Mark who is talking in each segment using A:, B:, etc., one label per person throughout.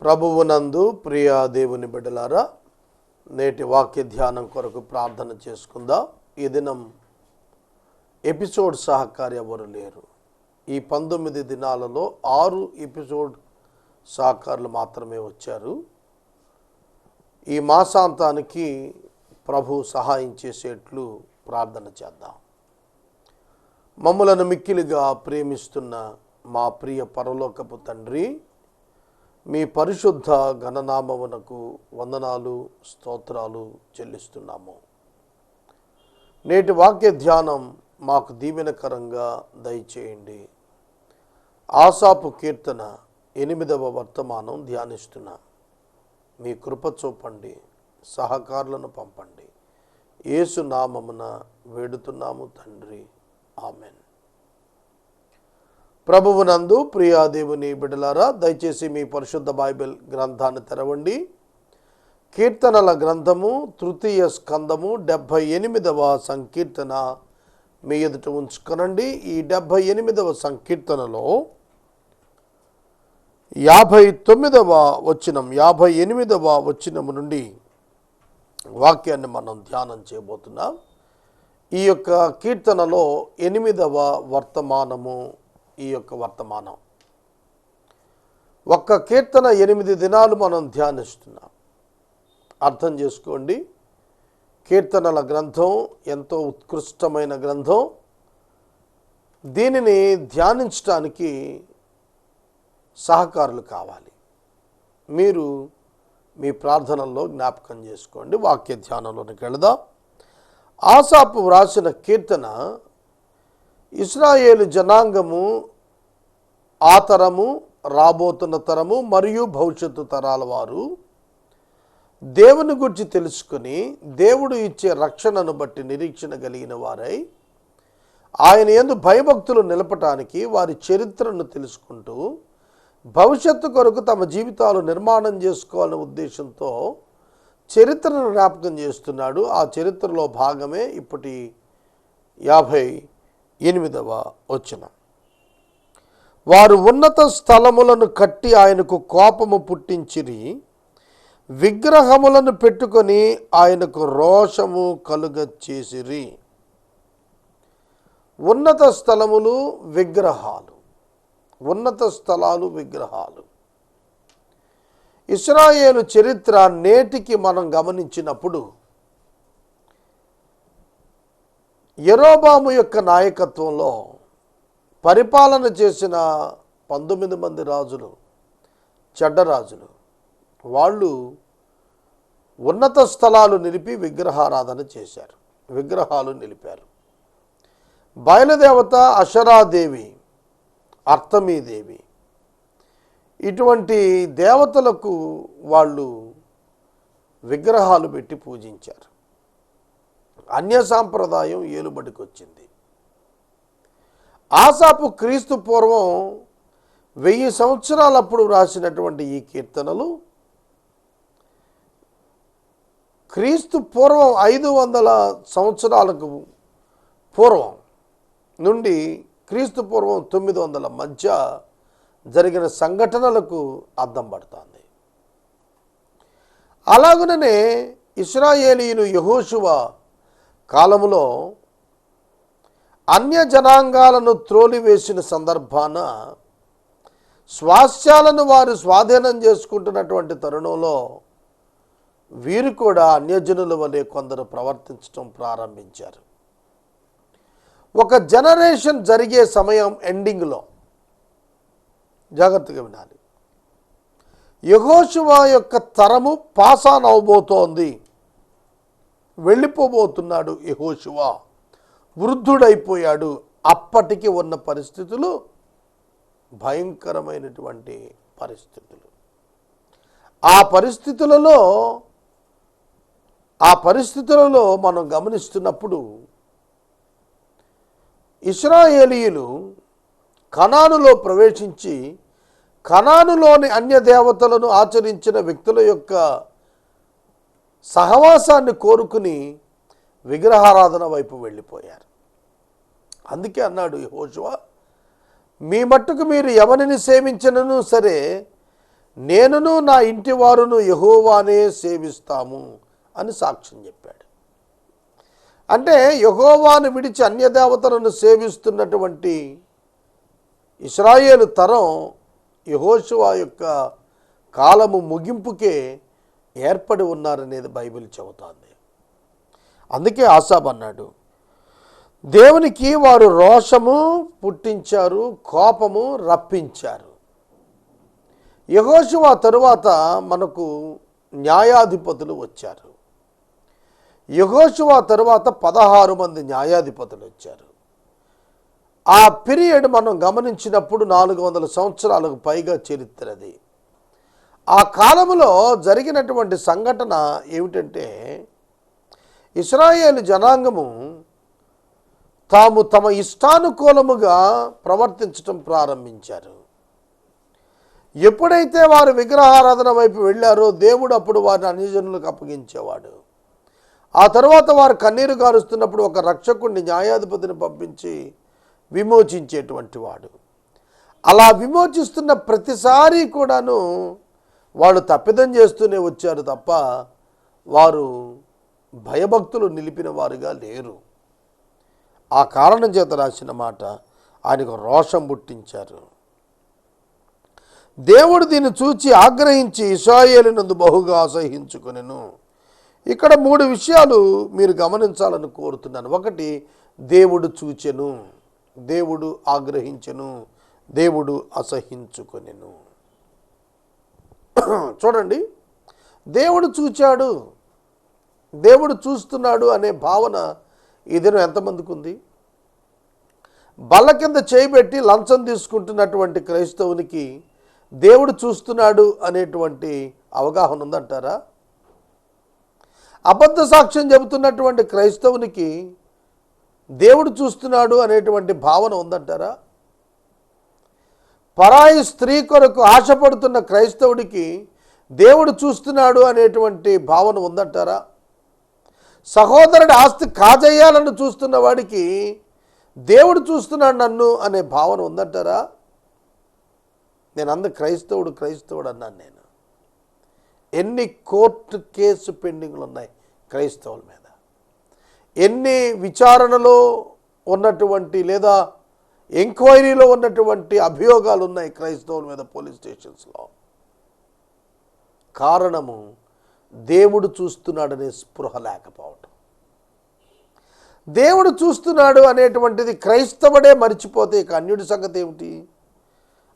A: ప్రభువునందు ప్రియ దేవుని బిడ్డలారా నేటి వాక్య ధ్యానం కొరకు ప్రార్థన చేసుకుందాం. ఈ దినం ఎపిసోడ్ సహకారి ఎవరు లేరు. ఈ పంతొమ్మిది దినాలలో ఆరు ఎపిసోడ్ సహకారులు మాత్రమే వచ్చారు. ఈ మాసాంతానికి ప్రభు సహాయం చేసేట్లు ప్రార్థన చేద్దాం. మమ్మలను మిక్కిలిగా ప్రేమిస్తున్న మా ప్రియ పరలోకపు తండ్రి మీ పరిశుద్ధ గణనామమునకు వందనాలు స్తోత్రాలు చెల్లిస్తున్నాము. నేటి వాక్య ధ్యానం మాకు దీవెనకరంగా దయచేయండి. ఆసాపు కీర్తన ఎనిమిదవ వర్తమానం ధ్యానిస్తున్నా. మీ కృప చూపండి సహకారులను పంపండి. యేసు నామమున వేడుతున్నాము తండ్రి. ఆమెన్. ప్రభువునందు ప్రియాదేవుని బిడలారా దయచేసి మీ పరిశుద్ధ బైబిల్ గ్రంథాన్ని తెరవండి. కీర్తనల గ్రంథము తృతీయ స్కందము డెబ్భై ఎనిమిదవ సంకీర్తన మీ ఎదుట ఉంచుకొనండి. ఈ డెబ్భై ఎనిమిదవ సంకీర్తనలో యాభై తొమ్మిదవ వచనం యాభై ఎనిమిదవ వచనం నుండి వాక్యాన్ని మనం ధ్యానం చేయబోతున్నాం. ఈ యొక్క కీర్తనలో ఎనిమిదవ వర్తమానము ఈ యొక్క వర్తమానం. ఒక్క కీర్తన ఎనిమిది దినాలు మనం ధ్యానిస్తున్నాం. అర్థం చేసుకోండి. కీర్తనల గ్రంథం ఎంతో ఉత్కృష్టమైన గ్రంథం. దీనిని ధ్యానించడానికి సహకారులు కావాలి. మీరు మీ ప్రార్థనల్లో జ్ఞాపకం చేసుకోండి. వాక్య ధ్యానంలోనికి వెళదాం. ఆసాపు వ్రాసిన కీర్తన ఇస్రాయేలు జనాంగము ఆ తరము రాబోతున్న తరము మరియు భవిష్యత్తు తరాల వారు దేవుని గురించి తెలుసుకుని దేవుడు ఇచ్చే రక్షణను బట్టి నిరీక్షణ కలిగిన వారై ఆయన ఎందు భయభక్తులు నిలపటానికి వారి చరిత్రను తెలుసుకుంటూ భవిష్యత్తు కొరకు తమ జీవితాలు నిర్మాణం చేసుకోవాలనే ఉద్దేశంతో చరిత్రను జ్ఞాపకం చేస్తున్నాడు. ఆ చరిత్రలో భాగమే ఇప్పటి యాభై ఎనిమిదవ వచనం. వారు ఉన్నత స్థలములను కట్టి ఆయనకు కోపము పుట్టించిరి విగ్రహములను పెట్టుకొని ఆయనకు రోషము కలుగ చేసిరి. ఉన్నత స్థలములు విగ్రహాలు ఉన్నత స్థలాలు విగ్రహాలు. ఇస్రాయేలు చరిత్ర నేటికి మనం గమనించినప్పుడు ఎరోబాము యొక్క నాయకత్వంలో పరిపాలన చేసిన పంతొమ్మిది మంది రాజులు చెడ్డరాజులు వాళ్ళు ఉన్నత స్థలాలు నిలిపి విగ్రహారాధన చేశారు. విగ్రహాలు నిలిపారు. బయలుదేవత అషరాదేవి అర్థమీదేవి ఇటువంటి దేవతలకు వాళ్ళు విగ్రహాలు పెట్టి పూజించారు. అన్య సాంప్రదాయం ఏలుబడికి వచ్చింది ఆసాపు క్రీస్తు పూర్వం వెయ్యి సంవత్సరాలప్పుడు రాసినటువంటి ఈ కీర్తనలు క్రీస్తు పూర్వం ఐదు వందల సంవత్సరాలకు పూర్వం నుండి క్రీస్తు పూర్వం తొమ్మిది వందల మధ్య జరిగిన సంఘటనలకు అద్దం పడుతుంది. అలాగుననే ఇస్రాయేలీను యహోశువ కాలములో అన్య జనాంగాలను త్రోలివేసిన సందర్భాన స్వాస్యాలను వారు స్వాధీనం చేసుకుంటున్నటువంటి తరుణంలో వీరు కూడా అన్యజనుల వలె కొందరు ప్రవర్తించడం ప్రారంభించారు. ఒక జనరేషన్ జరిగే సమయం ఎండింగ్లో జాగ్రత్తగా వినాలి. యహోశివా యొక్క తరము పాసాన్ అవబోతోంది వెళ్ళిపోబోతున్నాడు యహోశివా వృద్ధుడైపోయాడు. అప్పటికి ఉన్న పరిస్థితులు భయంకరమైనటువంటి పరిస్థితులు. ఆ పరిస్థితులలో ఆ పరిస్థితులలో మనం గమనిస్తున్నప్పుడు ఇస్రాయేలీయులు కణానులో ప్రవేశించి కణానులోని అన్య దేవతలను ఆచరించిన వ్యక్తుల యొక్క సహవాసాన్ని కోరుకుని విగ్రహారాధన వైపు వెళ్ళిపోయారు. అందుకే అన్నాడు యహోజువా మీ మట్టుకు మీరు ఎవరిని సేవించినను సరే నేనును నా ఇంటి వారును యహోవానే సేవిస్తాము అని సాక్ష్యం చెప్పాడు. అంటే యహోవాను విడిచి అన్యదేవతలను సేవిస్తున్నటువంటి ఇస్రాయేలు తరం యహోశివా యొక్క కాలము ముగింపుకే ఏర్పడి ఉన్నారనేది బైబిల్ చెబుతోంది. అందుకే ఆసాబ్ అన్నాడు దేవునికి వారు రోషము పుట్టించారు కోపము రప్పించారు. యహోషువ తరువాత మనకు న్యాయాధిపతులు వచ్చారు. యహోషువ తరువాత పదహారు మంది న్యాయాధిపతులు వచ్చారు. ఆ పీరియడ్ మనం గమనించినప్పుడు నాలుగు వందల సంవత్సరాలకు పైగా చరిత్రది ఆ కాలంలో జరిగినటువంటి సంఘటన ఏమిటంటే ఇస్రాయేల్ జనాంగము తాము తమ ఇష్టానుకూలముగా ప్రవర్తించటం ప్రారంభించారు. ఎప్పుడైతే వారు విగ్రహారాధన వైపు వెళ్ళారో దేవుడు అప్పుడు వారిని అన్యజనులకు అప్పగించేవాడు. ఆ తర్వాత వారు కన్నీరు గారుస్తున్నప్పుడు ఒక రక్షకుడిని న్యాయాధిపతిని పంపించి విమోచించేటువంటి వాడు. అలా విమోచిస్తున్న ప్రతిసారి కూడాను వాళ్ళు తప్పిదం చేస్తూనే వచ్చారు తప్ప వారు భయభక్తులు నిలిపిన వారుగా లేరు. ఆ కారణం చేత రాసిన మాట ఆయనకు రోషం పుట్టించారు. దేవుడు దీన్ని చూచి ఆగ్రహించి ఇస్రాయేలునందు బహుగా అసహించుకునేను ఇక్కడ మూడు విషయాలు మీరు గమనించాలని కోరుతున్నాను. ఒకటి దేవుడు చూచెను. దేవుడు ఆగ్రహించెను. దేవుడు అసహించుకొనెను. చూడండి. దేవుడు చూచాడు. దేవుడు చూస్తున్నాడు అనే భావన ఈ దినం ఎంతమందికి ఉంది? బల్ల కింద చేయబెట్టి లంచం తీసుకుంటున్నటువంటి క్రైస్తవునికి దేవుడు చూస్తున్నాడు అనేటువంటి అవగాహన ఉందంటారా? అబద్ధ సాక్ష్యం చెబుతున్నటువంటి క్రైస్తవునికి దేవుడు చూస్తున్నాడు అనేటువంటి భావన ఉందంటారా? పరాయి స్త్రీ కొరకు ఆశపడుతున్న క్రైస్తవుడికి దేవుడు చూస్తున్నాడు అనేటువంటి భావన ఉందంటారా? సహోదరుడి ఆస్తి కాజేయాలని చూస్తున్న వాడికి దేవుడు చూస్తున్నాడు నన్ను అనే భావన ఉందంటారా? నేను అంద క్రైస్తవుడు క్రైస్తవుడు అన్నాను నేను. ఎన్ని కోర్టు కేసు పెండింగ్లు ఉన్నాయి క్రైస్తవుల మీద? ఎన్ని విచారణలో ఉన్నటువంటి లేదా ఎంక్వైరీలో ఉన్నటువంటి అభియోగాలు ఉన్నాయి క్రైస్తవుల మీద పోలీస్ స్టేషన్స్లో? కారణము దేవుడు చూస్తున్నాడనే స్పృహ లేకపోవటం. దేవుడు చూస్తున్నాడు అనేటువంటిది క్రైస్తవుడే మర్చిపోతే ఇక అన్యుడి సంగతి ఏమిటి?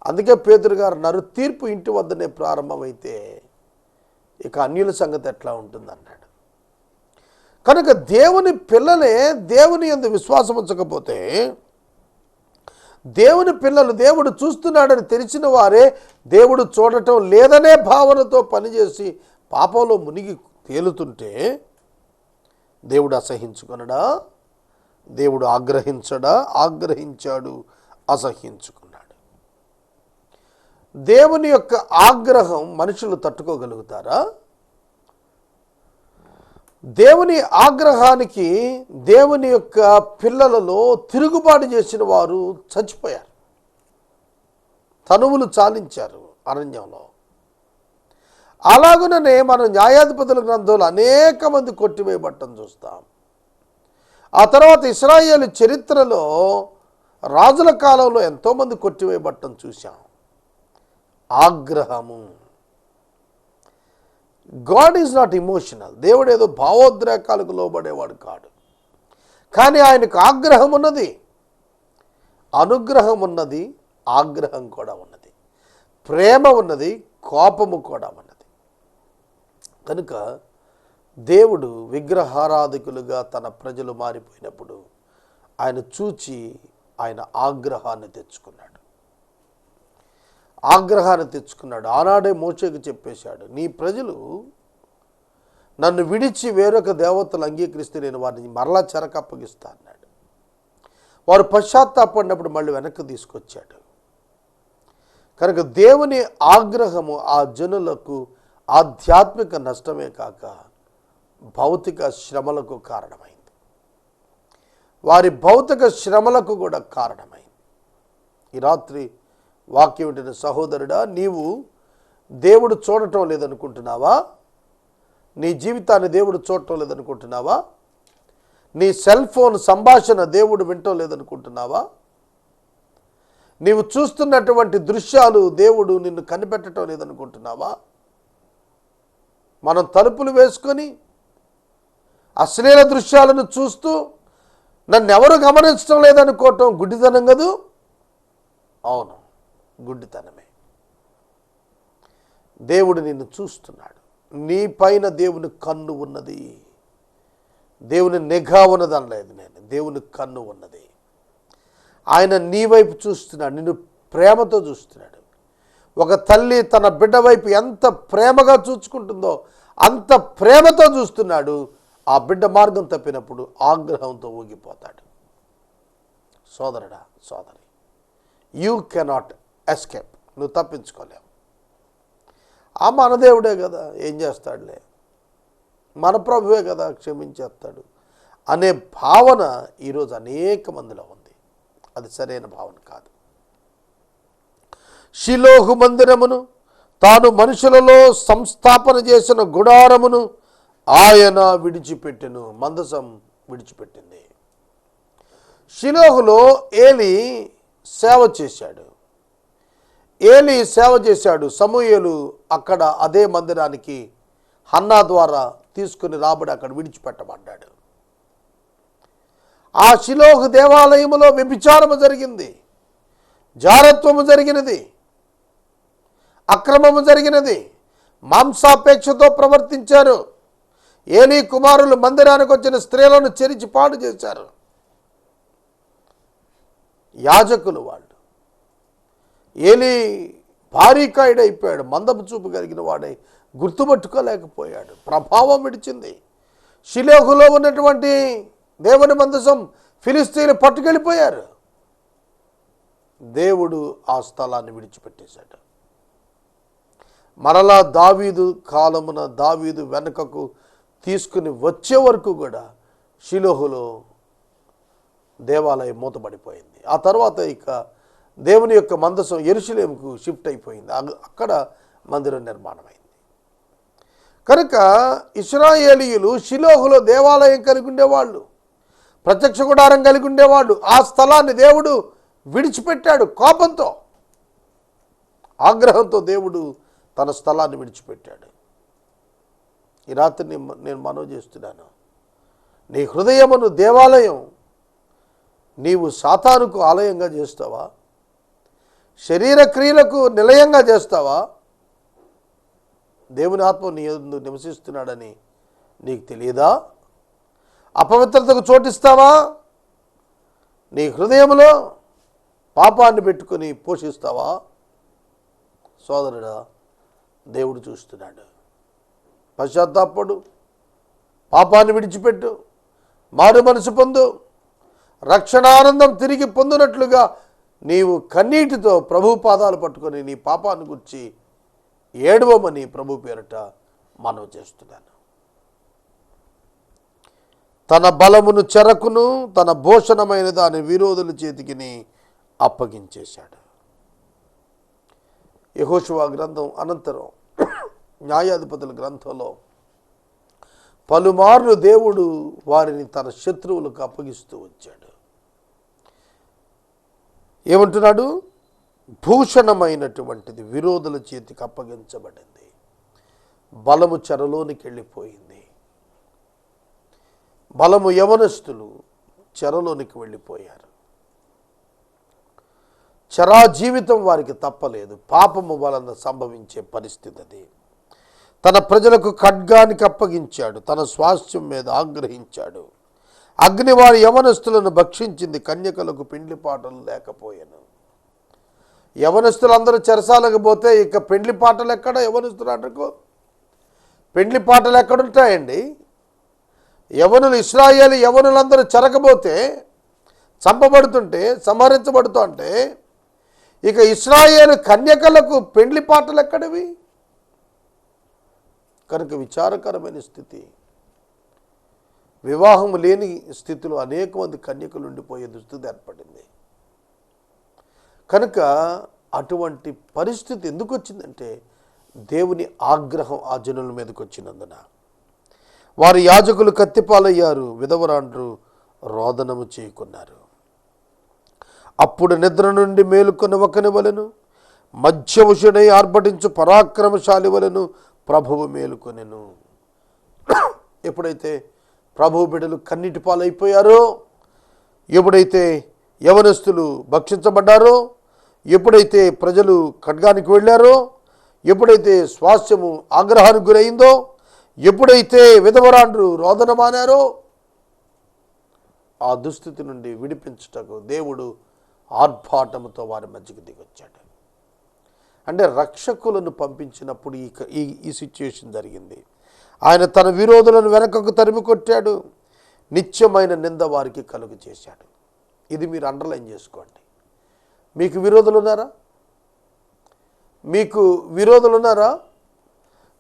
A: అందుకే పేతురు గారు నరు తీర్పు ఇంటి వద్దనే ప్రారంభమైతే ఇక అన్యుల సంగతి ఎట్లా ఉంటుందన్నాడు. కనుక దేవుని పిల్లలే దేవుని ఎందు విశ్వాసం ఉంచకపోతే దేవుని పిల్లలు దేవుడు చూస్తున్నాడని తెలిసిన వారే దేవుడు చూడటం లేదనే భావనతో పనిచేసి పాపంలో మునిగి తేలుతుంటే దేవుడు అసహించుకొనడా? దేవుడు ఆగ్రహించడా? ఆగ్రహించాడు అసహించుకున్నాడు. దేవుని యొక్క ఆగ్రహం మనుషులు తట్టుకోగలుగుతారా? దేవుని ఆగ్రహానికి దేవుని యొక్క పిల్లలలో తిరుగుబాటు చేసిన వారు చచ్చిపోయారు. తనువులు చాలించారు అరణ్యంలో. అలాగుననే మనం న్యాయాధిపతుల గ్రంథంలో అనేక మంది కొట్టివేయబట్టం చూస్తాం. ఆ తర్వాత ఇస్రాయేల్ చరిత్రలో రాజుల కాలంలో ఎంతోమంది కొట్టివేయబట్టం చూశాం. ఆగ్రహము. God is not emotional. దేవుడు ఏదో భావోద్రేకాలకు లోబడేవాడు కాడు. కానీ ఆయనకు ఆగ్రహం ఉన్నది. అనుగ్రహం ఉన్నది. ఆగ్రహం కూడా ఉన్నది. ప్రేమ ఉన్నది. కోపము కూడా ఉన్నది. కనుక దేవుడు విగ్రహారాధకులుగా తన ప్రజలు మారిపోయినప్పుడు ఆయన చూచి ఆయన ఆగ్రహాన్ని తెచ్చుకున్నాడు. ఆగ్రహాన్ని తెచ్చుకున్నాడు. ఆనాడే మోచేకి చెప్పేశాడు నీ ప్రజలు నన్ను విడిచి వేరొక దేవతలు అంగీకరిస్తే నేను వారిని మరలా చెరక అప్పగిస్తా అన్నాడు. వారు పశ్చాత్తాపడినప్పుడు మళ్ళీ వెనక్కి తీసుకొచ్చాడు. కనుక దేవుని ఆగ్రహము ఆ జనులకు ఆధ్యాత్మిక నష్టమే కాక భౌతిక శ్రమలకు కారణమైంది. వారి భౌతిక శ్రమలకు కూడా కారణమైంది. ఈ రాత్రి వాక్యం వింటున్న సహోదరుడా నీవు దేవుడు చూడటం లేదనుకుంటున్నావా? నీ జీవితాన్ని దేవుడు చూడటం లేదనుకుంటున్నావా? నీ సెల్ ఫోన్ సంభాషణ దేవుడు వింటం లేదనుకుంటున్నావా? నీవు చూస్తున్నటువంటి దృశ్యాలు దేవుడు నిన్ను కనిపెట్టడం లేదనుకుంటున్నావా? మనం తలుపులు వేసుకొని అశ్లీల దృశ్యాలను చూస్తూ నన్ను ఎవరు గమనించడం లేదనుకోవటం గుడ్డితనం కదూ? అవును గుడ్డితనమే. దేవుడు నిన్ను చూస్తున్నాడు. నీ పైన దేవుని కన్ను ఉన్నది. దేవుని నిఘా ఉన్నది అనలేదు నేను. దేవుని కన్ను ఉన్నది. ఆయన నీ వైపు చూస్తున్నాడు. నిన్ను ప్రేమతో చూస్తున్నాడు. ఒక తల్లి తన బిడ్డ వైపు ఎంత ప్రేమగా చూసుకుంటుందో అంత ప్రేమతో చూస్తున్నాడు ఆ బిడ్డ మార్గం తప్పినప్పుడు ఆగ్రహంతో ఊగిపోతాడు. సోదరుడా సోదరి యూ కెనాట్ ఎస్కేప్ నువ్వు తప్పించుకోలేవు. ఆ మనదేవుడే కదా ఏం చేస్తాడులే? మన ప్రభువే కదా క్షమించేస్తాడు అనే భావన ఈరోజు అనేక మందిలో ఉంది. అది సరైన భావన కాదు. శిలోహు మందిరమును తాను మనుషులలో సంస్థాపన చేసిన గుడారమును ఆయన విడిచిపెట్టెను మందసం విడిచిపెట్టింది. షిలోహులో ఏలి సేవ చేశాడు. ఏలి సేవ చేశాడు సమూహలు అక్కడ అదే మందిరానికి హన్నా ద్వారా తీసుకుని రాబడి అక్కడ విడిచిపెట్టబడ్డాడు. ఆ శిలోహు దేవాలయములో వ్యభిచారము జరిగింది జారత్వము జరిగినది. అక్రమము జరిగినది. మాంసాపేక్షతో ప్రవర్తించారు. ఏలీ కుమారులు మందిరానికి వచ్చిన స్త్రీలను చెరిచి పాడు చేశారు. యాజకులు వాళ్ళు. ఏలీ భారీకాయుడైపోయాడు. మందపు చూపు కలిగిన వాడై గుర్తుపట్టుకోలేకపోయాడు. ప్రభావం విడిచింది. శిలోహులో ఉన్నటువంటి దేవుని మందసం ఫిలిస్తీన్లు పట్టుకెళ్ళిపోయారు. దేవుడు ఆ స్థలాన్ని విడిచిపెట్టేశాడు. మరలా దావీదు కాలమున దావీదు వెనుకకు తీసుకుని వచ్చే వరకు కూడా షిలోహులో దేవాలయం మూతపడిపోయింది. ఆ తర్వాత ఇక దేవుని యొక్క మందసం ఎరుసలేముకు షిఫ్ట్ అయిపోయింది. అక్కడ మందిరం నిర్మాణమైంది. కనుక ఇస్రాయేలీయులు షిలోహులో దేవాలయం కలిగి ఉండేవాళ్ళు ప్రత్యక్ష గుడారం కలిగి ఉండేవాళ్ళు. ఆ స్థలాన్ని దేవుడు విడిచిపెట్టాడు కోపంతో ఆగ్రహంతో దేవుడు తన స్థలాన్ని విడిచిపెట్టాడు. ఈ రాత్రి నేను మనవి చేస్తున్నాను. నీ హృదయమును దేవాలయం నీవు సాతానుకు ఆలయంగా చేస్తావా? శరీర క్రియలకు నిలయంగా చేస్తావా? దేవుని ఆత్మ నీ నివసిస్తున్నాడని నీకు తెలియదా? అపవిత్రతకు చోటిస్తావా? నీ హృదయంలో పాపాన్ని పెట్టుకొని పోషిస్తావా? సోదరుడా దేవుడు చూస్తున్నాడు. పశ్చాత్తాపడు పాపాన్ని విడిచిపెట్టు మారు మనసు పొందు రక్షణానందం తిరిగి పొందినట్లుగా నీవు కన్నీటితో ప్రభు పాదాలు పట్టుకొని నీ పాపాన్ని గుర్చి ఏడవమని ప్రభు పేరట మనవి చేస్తున్నాను. తన బలమును చెరకును తన భూషణమైన దాని విరోధుల చేతికిని అప్పగించేశాడు. యహోశువా గ్రంథం అనంతరం న్యాయాధిపతుల గ్రంథంలో పలుమార్లు దేవుడు వారిని తన శత్రువులకు అప్పగిస్తూ వచ్చాడు. ఏమంటున్నాడు? భూషణమైనటువంటిది విరోధుల చేతికి అప్పగించబడింది. బలము చెరలోనికి వెళ్ళిపోయింది. బలము యవనస్తులు చెరలోనికి వెళ్ళిపోయారు. చరా జీవితం వారికి తప్పలేదు. పాపము వలన సంభవించే పరిస్థితి అది. తన ప్రజలకు ఖడ్గానికి అప్పగించాడు తన స్వాస్థ్యం మీద ఆగ్రహించాడు. అగ్ని వారి యవనస్తులను భక్షించింది కన్యకలకు పెండ్లి పాటలు లేకపోయాను. యవనస్తులందరూ చెరసాలకు పోతే ఇక పెండ్లి పాటలు ఎక్కడ? యవనస్తులు అంటకు? పెండ్లి పాటలు ఎక్కడుంటాయండి? యవనులు ఇస్రాయేల్ యవనులందరూ చెరకపోతే చంపబడుతుంటే సంహరించబడుతుంటే ఇక ఇస్రాయేల్ కన్యకలకు పెండ్లి పాటలు ఎక్కడివి? కనుక విచారకరమైన స్థితి. వివాహం లేని స్థితిలో అనేక మంది కన్యకలు ఉండిపోయే దుస్థితి ఏర్పడింది. కనుక అటువంటి పరిస్థితి ఎందుకు వచ్చిందంటే దేవుని ఆగ్రహం ఆ జనుల మీదకి వచ్చినందున. వారి యాజకులు కత్తిపాలయ్యారు విధవరాండ్రు రోదనము చేయకున్నారు. అప్పుడు నిద్ర నుండి మేలుకొని ఒకని మధ్య మధ్యవశుడై ఆర్భటించు పరాక్రమశాలి వలెను ప్రభువు మేలుకొనెను. ఎప్పుడైతే ప్రభు బిడ్డలు కన్నిటి పాలైపోయారో ఎప్పుడైతే యవనస్తులు భక్షించబడ్డారో ఎప్పుడైతే ప్రజలు ఖడ్గానికి వెళ్ళారో ఎప్పుడైతే స్వాస్థ్యము ఆగ్రహానికి గురైందో ఎప్పుడైతే విధవరాండ్రు రోదన మానారో ఆ దుస్థితి నుండి విడిపించుటకు దేవుడు ఆర్భాటముతో వారి మధ్యకి దిగొచ్చాడు. అంటే రక్షకులను పంపించినప్పుడు ఈ ఈ ఈ సిచ్యుయేషన్ జరిగింది. ఆయన తన విరోధులను వెనకకు తరిమి కొట్టాడు. నిత్యమైన నింద వారికి కలుగు చేశాడు. ఇది మీరు అండర్లైన్ చేసుకోండి. మీకు విరోధులు ఉన్నారా? మీకు విరోధులు ఉన్నారా?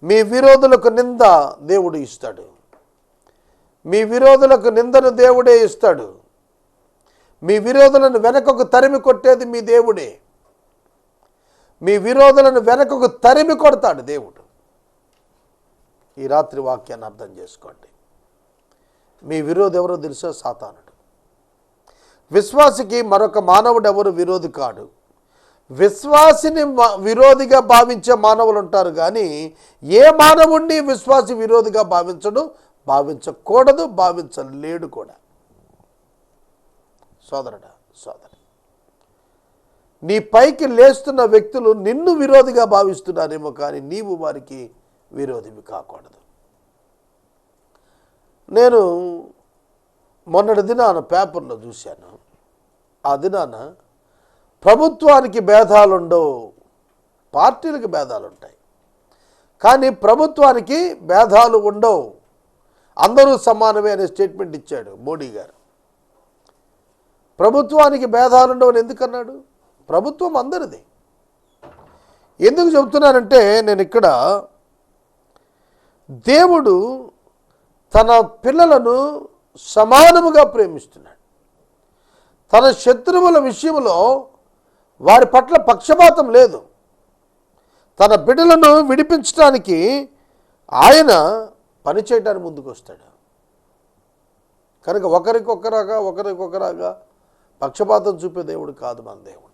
A: మీ విరోధులకు నింద దేవుడు ఇస్తాడు. మీ విరోధులకు నిందను దేవుడే ఇస్తాడు. మీ విరోధులను వెనకకు తరిమి కొట్టేది మీ దేవుడే. మీ విరోధులను వెనకకు తరిమి కొడతాడు దేవుడు. ఈ రాత్రి వాక్యాన్ని అర్థం చేసుకోండి. మీ విరోధి ఎవరో తెలుసో? సాతానుడు. విశ్వాసికి మరొక మానవుడు ఎవరు? విరోధి కాడు. విశ్వాసిని విరోధిగా భావించే మానవులు ఉంటారు కానీ ఏ మానవుణ్ణి విశ్వాసి విరోధిగా భావించడు? భావించకూడదు భావించలేడు కూడా. సోదరుడా సోదరి నీ పైకి లేస్తున్న వ్యక్తులు నిన్ను విరోధిగా భావిస్తున్నారేమో కానీ నీవు వారికి విరోధివి కాకూడదు. నేను మొన్నటి దినాన పేపర్లో చూశాను. ఆ దినాన ప్రభుత్వానికి భేదాలుండవు పార్టీలకు భేదాలు ఉంటాయి కానీ ప్రభుత్వానికి భేదాలు ఉండవు. అందరూ సమానమే అనే స్టేట్మెంట్ ఇచ్చాడు మోడీ గారు. ప్రభుత్వానికి భేదాలు అని ఎందుకన్నాడు? ప్రభుత్వం అందరిది. ఎందుకు చెబుతున్నానంటే నేను ఇక్కడ దేవుడు తన పిల్లలను సమానముగా ప్రేమిస్తున్నాడు. తన శత్రువుల విషయంలో వారి పట్ల పక్షపాతం లేదు. తన బిడ్డలను విడిపించడానికి ఆయన పనిచేయడానికి ముందుకు వస్తాడు కనుక ఒకరికొకరాగా ఒకరికొకరాగా పక్షపాతం చూపే దేవుడు కాదు మన దేవుడు.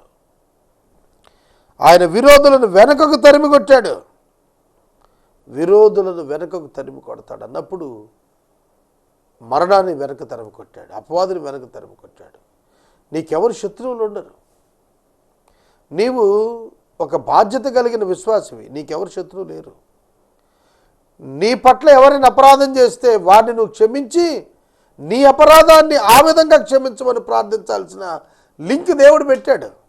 A: ఆయన విరోధులను వెనకకు తరిమి కొట్టాడు. విరోధులను వెనకకు తరిమి కొడతాడు. అన్నప్పుడు మరణాన్ని వెనక తరిమి కొట్టాడు. అపవాదిని వెనక తరిమి కొట్టాడు. నీకెవరు శత్రువులు ఉండరు. నీవు ఒక బాధ్యత కలిగిన విశ్వాసవి. నీకెవరు శత్రువు లేరు. నీ పట్ల ఎవరిని అపరాధం చేస్తే వారిని నువ్వు క్షమించి నీ అపరాధాన్ని ఆ విధంగా క్షమించమని ప్రార్థించాల్సిన లింక్ దేవుడు పెట్టాడు.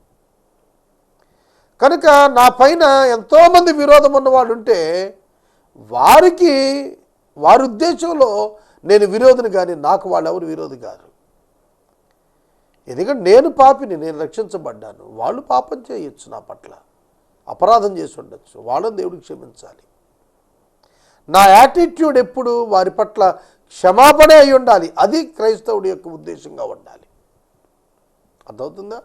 A: కనుక నా పైన ఎంతోమంది విరోధం ఉన్నవాడు ఉంటే వారికి వారి ఉద్దేశంలో నేను విరోధిని కానీ నాకు వాళ్ళు ఎవరు విరోధి కాదు ఎందుకంటే నేను పాపిని నేను రక్షించబడ్డాను. వాళ్ళు పాపం చేయొచ్చు నా పట్ల. అపరాధం చేసి ఉండొచ్చు. వాళ్ళని దేవుడికి క్షమించాలి. నా యాటిట్యూడ్ ఎప్పుడు వారి పట్ల క్షమాపణ అయి ఉండాలి. అది క్రైస్తవుడి యొక్క ఉద్దేశంగా ఉండాలి. అర్థమవుతుందా?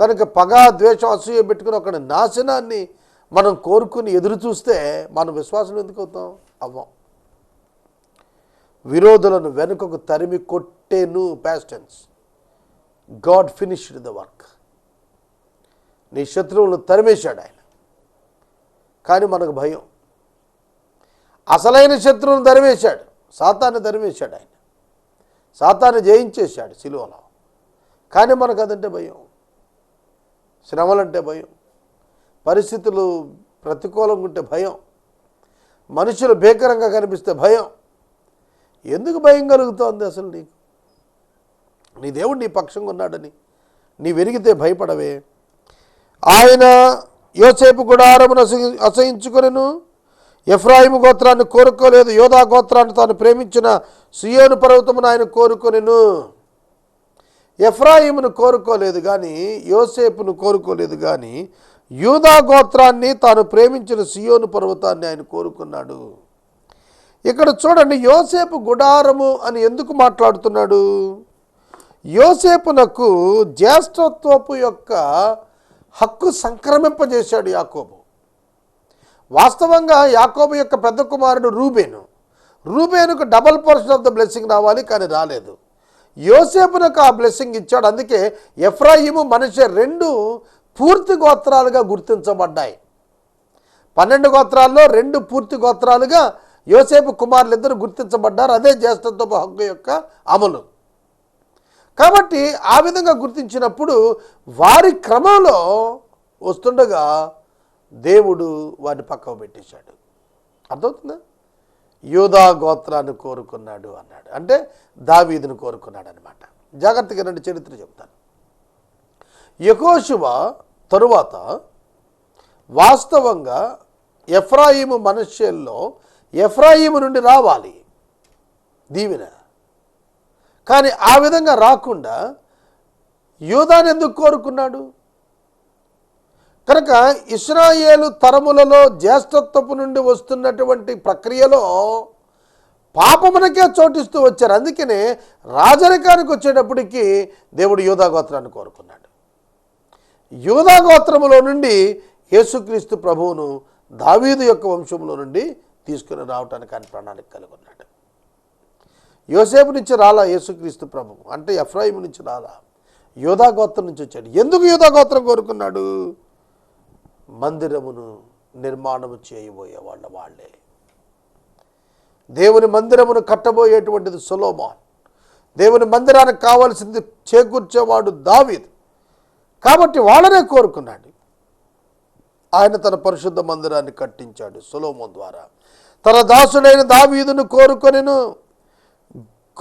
A: కనుక పగ ద్వేషం అసూయ పెట్టుకుని ఒక నాశనాన్ని మనం కోరుకుని ఎదురు చూస్తే మనం విశ్వాసం ఎందుకు అవుతాం? అవ్వం. విరోధులను వెనుకకు తరిమి కొట్టేను ప్యాస్టెన్స్ గాడ్ ఫినిష్డ్ ద వర్క్. నీ శత్రువులను తరిమేశాడు ఆయన. కానీ మనకు భయం. అసలైన శత్రువును తరిమేశాడు. సాతాన్ని తరిమేశాడు ఆయన. సాతాన్ని జయించేశాడు సిలువలో కానీ మనకు అదంటే భయం. శ్రమలంటే భయం. పరిస్థితులు ప్రతికూలంగా ఉంటే భయం. మనుషులు భీకరంగా కనిపిస్తే భయం. ఎందుకు భయం కలుగుతోంది అసలు నీకు? నీ దేవుడు నీ పక్షంగా ఉన్నాడని. నీ వెరిగితే భయపడవే. ఆయన యోసేపు గుడారమును అసహి ఎఫ్రాయిము గోత్రాన్ని కోరుకోలేదు. యోధా గోత్రాన్ని తాను ప్రేమించిన సుయోను పర్వతమును ఆయన కోరుకొనెను. ఎఫ్రాయిమును కోరుకోలేదు కానీ యోసేపును కోరుకోలేదు కానీ యూదా గోత్రాన్ని తాను ప్రేమించిన సియోను పర్వతాన్ని ఆయన కోరుకున్నాడు. ఇక్కడ చూడండి యోసేపు గుడారము అని ఎందుకు మాట్లాడుతున్నాడు? యోసేపునకు జ్యేష్ఠత్వపు యొక్క హక్కు సంక్రమింపజేశాడు యాకోబు. వాస్తవంగా యాకోబు యొక్క పెద్ద కుమారుడు రూబేను. రూబేనుకు double portion of the blessing రావాలి కానీ రాలేదు. యోసేపునకు ఆ బ్లెస్సింగ్ ఇచ్చాడు. అందుకే ఎఫ్రాయిము మనిషి రెండు పూర్తి గోత్రాలుగా గుర్తించబడ్డాయి. పన్నెండు గోత్రాల్లో రెండు పూర్తి గోత్రాలుగా యోసేపు కుమారులు ఇద్దరు గుర్తించబడ్డారు. అదే జ్యేష్ఠత్వపు హక్కు యొక్క అమలు. కాబట్టి ఆ విధంగా గుర్తించినప్పుడు వారి క్రమంలో వస్తుండగా దేవుడు వారిని పక్కకు పెట్టేశాడు. అర్థమవుతుందా? యూదా గోత్రాన్ని కోరుకున్నాడు అన్నాడు. అంటే దావీదును కోరుకున్నాడు అనమాట జాగ్రత్తగా రెండు చరిత్ర చెప్తాను. యకోశువ తరువాత వాస్తవంగా ఎఫ్రాయిము మనుష్యుల్లో ఎఫ్రాయిము నుండి రావాలి దీవెన. కానీ ఆ విధంగా రాకుండా యూదాని ఎందుకు కోరుకున్నాడు? కనుక ఇస్రాయేలు తరములలో జ్యేష్ఠత్వపు నుండి వస్తున్నటువంటి ప్రక్రియలో పాపమునకే చోటిస్తూ వచ్చారు. అందుకనే రాజరికానికి వచ్చేటప్పటికి దేవుడు యూదా గోత్రాన్ని కోరుకున్నాడు. యూదా గోత్రములో నుండి యేసుక్రీస్తు ప్రభువును దావీదు యొక్క వంశంలో నుండి తీసుకుని రావటానికి ఆయన ప్రణాళిక కలుగున్నాడు యోసేపు నుంచి రాలా యేసుక్రీస్తు ప్రభువు? అంటే ఎఫ్రాయిం నుంచి రాలా? యోధాగోత్రం నుంచి వచ్చాడు. ఎందుకు యోధాగోత్రం కోరుకున్నాడు? మందిరమును నిర్మాణము చేయబోయే వాళ్ళ వాళ్ళే. దేవుని మందిరమును కట్టబోయేటువంటిది సులోమాన్. దేవుని మందిరానికి కావాల్సింది చేకూర్చేవాడు దావీద్. కాబట్టి వాళ్ళనే కోరుకున్నాడు. ఆయన తన పరిశుద్ధ మందిరాన్ని కట్టించాడు సులోమం ద్వారా. తన దాసుడైన దావీదును కోరుకొనిను.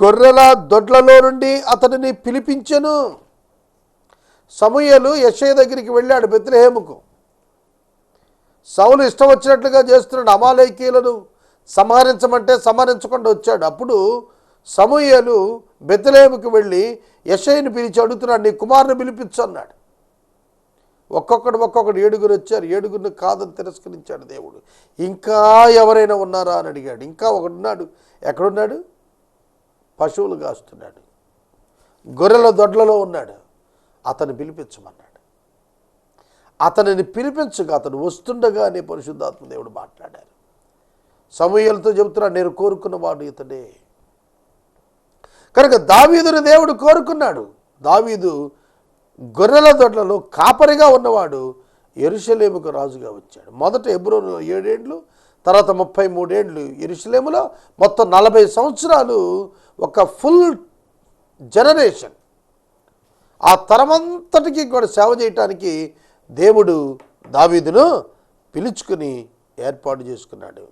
A: గొర్రెల దొడ్లలో నుండి అతడిని పిలిపించెను. సమూయలు యశయ్య దగ్గరికి వెళ్ళాడు బెత్లహేముకు. సౌలు ఇష్టం వచ్చినట్లుగా చేస్తున్నాడు అమాలయకీలను సంహరించమంటే సంహరించకుండా వచ్చాడు. అప్పుడు సమూయేలు బెత్లహేముకు వెళ్ళి యశయ్యని పిలిచి అడుగుతున్నాడు నీ కుమారుని పిలిపించు అన్నాడు. ఒక్కొక్కడు ఒక్కొక్కడు ఏడుగురు వచ్చారు. ఏడుగురిని కాదని తిరస్కరించాడు దేవుడు. ఇంకా ఎవరైనా ఉన్నారా? అని అడిగాడు. ఇంకా ఒకడున్నాడు. ఎక్కడున్నాడు? పశువులు కాస్తున్నాడు. గొర్రెల దొడ్లలో ఉన్నాడు. అతను పిలిపించమన్నాడు. అతనిని పిలిపించగా అతను వస్తుండగానే పరిశుద్ధాత్మ దేవుడు మాట్లాడారు. సమూహలతో చెబుతున్నాడు నేను కోరుకున్నవాడు ఇతడే. కనుక దావీదుని దేవుడు కోరుకున్నాడు. దావీదు గొర్రెల దొడ్లలో కాపరిగా ఉన్నవాడు ఎరుషలేముకు రాజుగా వచ్చాడు. మొదట ఎబ్రోనులో ఏడేండ్లు తర్వాత ముప్పై మూడేండ్లు ఎరుషలేములో మొత్తం నలభై సంవత్సరాలు ఒక ఫుల్ జనరేషన్. ఆ తరమంతటికి కూడా సేవ చేయటానికి దేవుడు దావీదును పిలుచుకుని ఏర్పాటు చేసుకున్నాడు.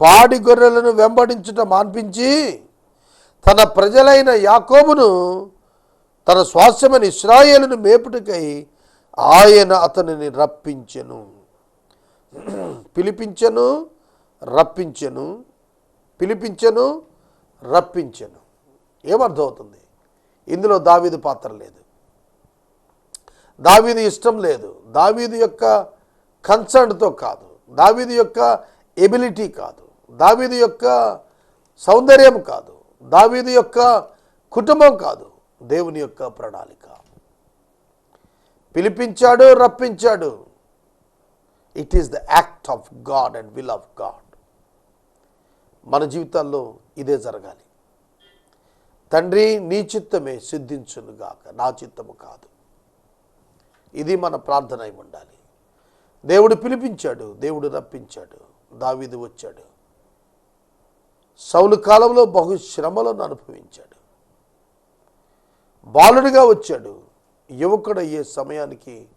A: పాడి గొర్రెలను వెంబడించుట మాన్పించి తన ప్రజలైన యాకోబును తన స్వాస్థ్యమైన ఇస్రాయేలును మేపుటకై ఆయన అతనిని రప్పించెను. పిలిపించెను రప్పించెను పిలిపించెను రప్పించెను. ఏమర్థమవుతుంది? ఇందులో దావీదు పాత్ర లేదు. దావీది ఇష్టం లేదు. దావీదు యొక్క కన్సర్న్తో కాదు. దావీది యొక్క ఎబిలిటీ కాదు. దావీదు యొక్క సౌందర్యం కాదు. దావీదు యొక్క కుటుంబం కాదు. దేవుని యొక్క ప్రణాళిక. పిలిపించాడు రప్పించాడు. It is the act of God and will of God మన జీవితాల్లో ఇదే జరగాలి. తండ్రి నీ చిత్తమే సిద్ధించునుగాక. నా చిత్తము కాదు. ఇది మన ప్రార్థన అయి ఉండాలి. దేవుడు పిలిపించాడు దేవుడు రప్పించాడు దావీదు వచ్చాడు. సౌలు కాలంలో బహు శ్రమలను అనుభవించాడు. బాలుడిగా వచ్చాడు. యువకుడయ్యే సమయానికి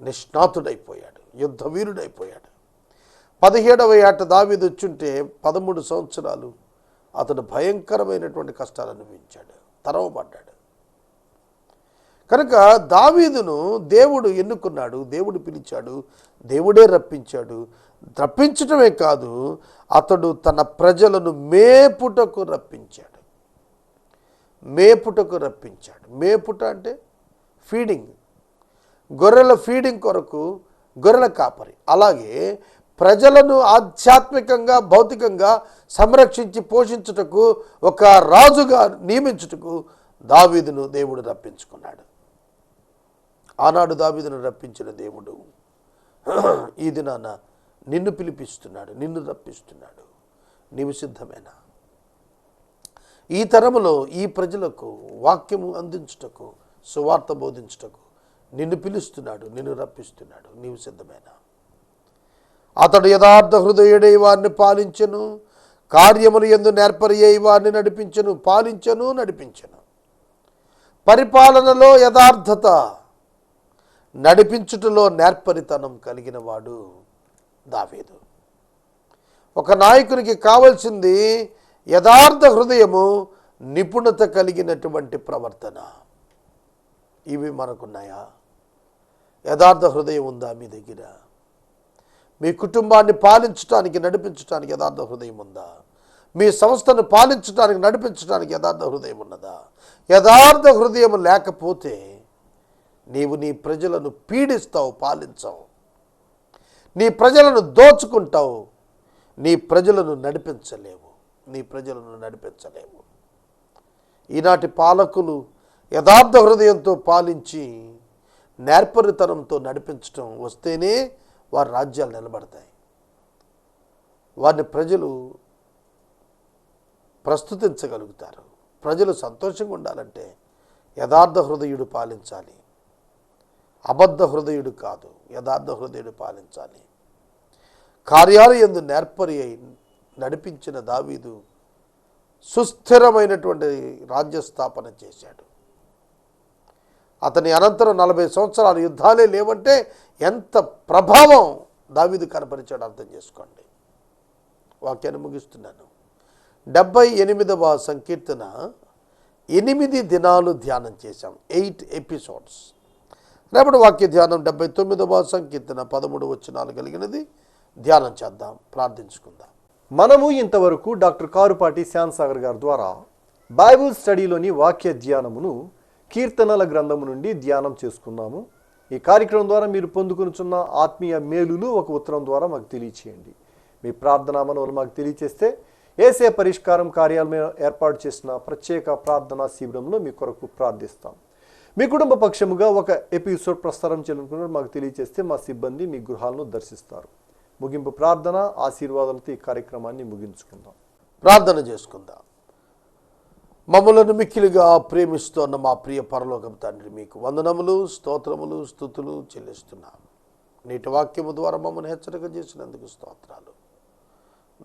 A: నిష్ణాతుడైపోయాడు యుద్ధవీరుడైపోయాడు. పదిహేడవ ఏట దావీదు వచ్చుంటే పదమూడు సంవత్సరాలు అతడు భయంకరమైనటువంటి కష్టాలు అనుభవించాడు తరవబడ్డాడు. కనుక దావీదును దేవుడు ఎన్నుకున్నాడు దేవుడు పిలిచాడు దేవుడే రప్పించాడు. రప్పించటమే కాదు అతడు తన ప్రజలను మేపుటకు రప్పించాడు. మేపుటకు రప్పించాడు. మేపుట అంటే ఫీడింగ్. గొర్రెల ఫీడింగ్ కొరకు గొర్రెల కాపరి. అలాగే ప్రజలను ఆధ్యాత్మికంగా భౌతికంగా సంరక్షించి పోషించుటకు ఒక రాజుగా నియమించుటకు దావీదును దేవుడు రప్పించుకున్నాడు. ఆనాడు దావీదును రప్పించిన దేవుడు ఈ దినాన నిన్ను పిలిపిస్తున్నాడు నిన్ను రప్పిస్తున్నాడు. నీవు సిద్ధమేనా? ఈ తరములో ఈ ప్రజలకు వాక్యము అందించుటకు సువార్త బోధించుటకు నిన్ను పిలుస్తున్నాడు నిన్ను రప్పిస్తున్నాడు. నీవు సిద్ధమేనా? అతడు యథార్థ హృదయుడై వారిని పాలించను కార్యములు ఎందు నేర్పరి అయి వారిని నడిపించను పాలించను నడిపించను. పరిపాలనలో యథార్థత నడిపించుటలో నేర్పరితనం కలిగిన వాడు దావేదు. ఒక నాయకునికి కావలసింది యథార్థ హృదయము నిపుణత కలిగినటువంటి ప్రవర్తన. ఇవి మనకున్నాయా? యథార్థ హృదయం ఉందా మీ దగ్గర? మీ కుటుంబాన్ని పాలించడానికి నడిపించడానికి యథార్థ హృదయం ఉందా? మీ సంస్థను పాలించడానికి నడిపించడానికి యథార్థ హృదయం ఉన్నదా? యథార్థ హృదయం లేకపోతే నీవు నీ ప్రజలను పీడిస్తావు పాలించవు. నీ ప్రజలను దోచుకుంటావు. నీ ప్రజలను నడిపించలేవు. నీ ప్రజలను నడిపించలేవు. ఈనాటి పాలకులు యథార్థ హృదయంతో పాలించి నేర్పరితనంతో నడిపించటం వస్తేనే వారి రాజ్యాలు నిలబడతాయి. వారిని ప్రజలు ప్రస్తుతించగలుగుతారు. ప్రజలు సంతోషంగా ఉండాలంటే యథార్థ హృదయుడు పాలించాలి. అబద్ధ హృదయుడు కాదు యథార్థ హృదయుడు పాలించాలి. కార్యాలు ఎందు నేర్పరి అయి నడిపించిన దావీదు సుస్థిరమైనటువంటి రాజ్య స్థాపన చేశాడు. అతని అనంతరం నలభై సంవత్సరాలు యుద్ధాలే లేవంటే ఎంత ప్రభావం దావీదు కనపరిచాడు అర్థం చేసుకోండి. వాక్యాన్ని ముగిస్తున్నాను. డెబ్బై ఎనిమిదవ సంకీర్తన ఎనిమిది దినాలు ధ్యానం చేశాం ఎయిట్ ఎపిసోడ్స్. రేపటి వాక్య ధ్యానం డెబ్బై తొమ్మిదవ సంకీర్తన పదమూడు వచనాలు కలిగినది. ధ్యానం చేద్దాం ప్రార్థించుకుందాం.
B: మనము ఇంతవరకు డాక్టర్ కారుపాటి శ్యామ్ సాగర్ గారి ద్వారా బైబుల్ స్టడీలోని వాక్య ధ్యానమును కీర్తనల గ్రంథము నుండి ధ్యానం చేసుకున్నాము. ఈ కార్యక్రమం ద్వారా మీరు పొందుకునుచున్న ఆత్మీయ మేలులు ఒక ఉత్తరం ద్వారా మాకు తెలియచేయండి. మీ ప్రార్థనా మనవులు మాకు తెలియచేస్తే ఏసే పరిష్కారం కార్యాలయం ఏర్పాటు చేసిన ప్రత్యేక ప్రార్థనా శిబిరంలో మీ కొరకు ప్రార్థిస్తాం. మీ కుటుంబ పక్షముగా ఒక ఎపిసోడ్ ప్రసారం చేయాలనుకున్నారు మాకు తెలియజేస్తే మా సిబ్బంది మీ గృహాలను దర్శిస్తారు. ముగింపు ప్రార్థన ఆశీర్వాదాలతో ఈ కార్యక్రమాన్ని ముగించుకుందాం.
A: ప్రార్థన చేసుకుందాం. మమ్మలను మిక్కిలిగా ప్రేమిస్తున్న మా ప్రియ పరలోకం తండ్రి మీకు వందనములు స్తోత్రములు స్థుతులు చెల్లిస్తున్నాం. నీటి వాక్యము ద్వారా మమ్మల్ని హెచ్చరిక చేసినందుకు స్తోత్రాలు.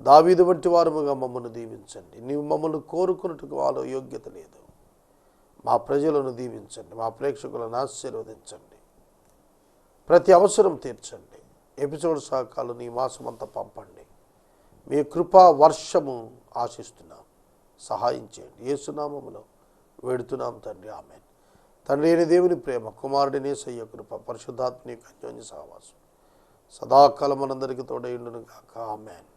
A: దావీదు వంటి వారముగా మమ్మల్ని దీవించండి. నీవు మమ్మల్ని కోరుకున్నట్టుకు వాళ్ళ యోగ్యత లేదు. మా ప్రజలను దీవించండి మా ప్రేక్షకులను ఆశీర్వదించండి. ప్రతి అవసరం తీర్చండి. ఎపిసోడ్ సహకాలు నీ మాసమంతా పంపండి. మీ కృపా వర్షము ఆశిస్తున్నాం. సహాయం చేయండి. ఏసునామములో వేడుతున్నాం తండ్రి. ఆమె తండ్రి అయిన దేవుని ప్రేమ కుమారుడినే సయ్య కృప పరిశుద్ధాత్మని కన్యోని సహవాసం. సదాకాలం మనందరికీ తోడైండును కాక ఆమెన్.